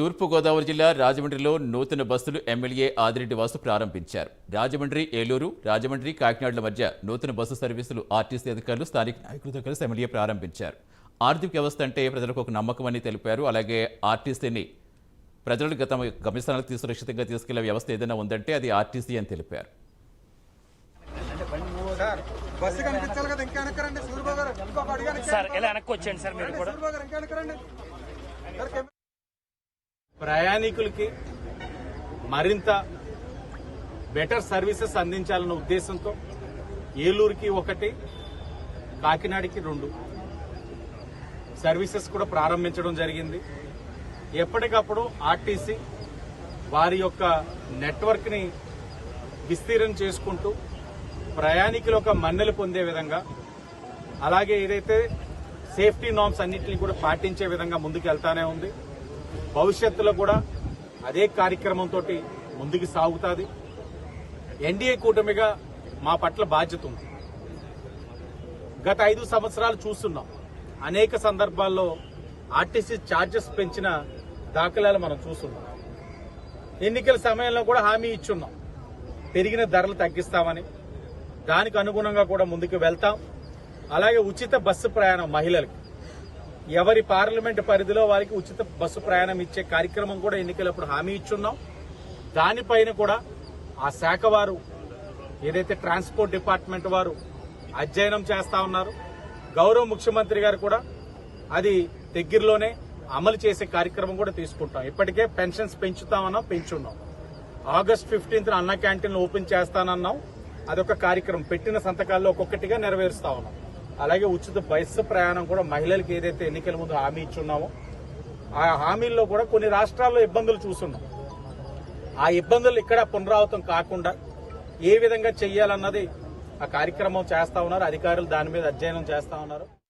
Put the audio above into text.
తూర్పుగోదావరి జిల్లా రాజమండ్రిలో నూతన బస్సులు ఎమ్మెల్యే ఆదిరెడ్డి వాసు ప్రారంభించారు. రాజమండ్రి ఏలూరు రాజమండ్రి కాకినాడల మధ్య నూతన బస్సు సర్వీసులు ఆర్టీసీ అధికారులు స్థానిక నాయకులతో కలిసి ఎమ్మెల్యే ప్రారంభించారు. ఆర్థిక వ్యవస్థ అంటే ప్రజలకు ఒక నమ్మకం అని తెలిపారు. అలాగే ఆర్టీసీని ప్రజలు గత గమ్యస్థానాలకు సురక్షితంగా తీసుకెళ్ళే వ్యవస్థ ఏదైనా ఉందంటే అది ఆర్టీసీ అని తెలిపారు. సార్ బస్సు కనిపించాలి కదా ఇంకా వెనకరండి సూర్యబాబు గారు ఇంకొక అడిగాను ఇంకా సార్ ఇలా వెనక్కి వచ్చేయండి సార్ మీరు కూడా? సూర్యబాబు గారు ఇంకా వెనకరండి సార్ కెమెరా- ప్రయాణికులకి మరింత బెటర్ సర్వీసెస్ అందించాలన్న ఉద్దేశంతో ఏలూరుకి ఒకటి కాకినాడకి రెండు సర్వీసెస్ కూడా ప్రారంభించడం జరిగింది. ఎప్పటికప్పుడు ఆర్టీసీ వారి యొక్క నెట్వర్క్ని విస్తీర్ణం చేసుకుంటూ ప్రయాణికులు ఒక మన్నెలు పొందే విధంగా అలాగే ఏదైతే సేఫ్టీ నామ్స్ అన్నింటినీ కూడా పాటించే విధంగా ముందుకు వెళ్తానే ఉంది. భవిష్యత్తులో కూడా అదే కార్యక్రమంతో ముందుకు సాగుతుంది. ఎన్డీఏ కూటమిగా మా పట్ల బాధ్యత ఉంది. గత ఐదు సంవత్సరాలు చూస్తున్నాం. అనేక సందర్భాల్లో ఆర్టీసీ ఛార్జెస్ పెంచిన దాఖలాలు మనం చూస్తున్నాం. ఎన్నికల సమయంలో కూడా హామీ ఇచ్చున్నాం. పెరిగిన ధరలు తగ్గిస్తామని. దానికి అనుగుణంగా కూడా ముందుకు వెళ్తాం. అలాగే ఉచిత బస్సు ప్రయాణం మహిళలకు. ఎవరి పార్లమెంట్ పరిధిలో వారికి ఉచిత బస్సు ప్రయాణం ఇచ్చే కార్యక్రమం కూడా ఎన్నికలప్పుడు హామీ ఇచ్చున్నాం. దానిపైన కూడా ఆ శాఖ వారు ఏదైతే ట్రాన్స్పోర్ట్ డిపార్ట్మెంట్ వారు అధ్యయనం చేస్తా ఉన్నారు గౌరవ ముఖ్యమంత్రి గారు కూడా అది దగ్గరలోనే అమలు చేసే కార్యక్రమం కూడా తీసుకుంటాం. ఇప్పటికే పెన్షన్స్ పెంచుతామన్నా పెంచున్నాం. ఆగస్ట్ ఫిఫ్టీన్త్ అన్న క్యాంటీన్ ఓపెన్ చేస్తానన్నాం. అదొక కార్యక్రమం. పెట్టిన సంతకాల్లో ఒక్కొక్కటిగా నెరవేరుస్తా ఉన్నాం. అలాగే ఉచిత బస్సు ప్రయాణం కూడా మహిళలకు ఏదైతే ఎన్నికల ముందు హామీ ఇచ్చున్నామో ఆ హామీల్లో కూడా కొన్ని రాష్ట్రాల్లో ఇబ్బందులు చూస్తున్నాం. ఆ ఇబ్బందులు ఇక్కడ పునరావృతం కాకుండా ఏ విధంగా చెయ్యాలన్నది ఆ కార్యక్రమం చేస్తా ఉన్నారు. అధికారులు దాని మీద అధ్యయనం చేస్తా ఉన్నారు.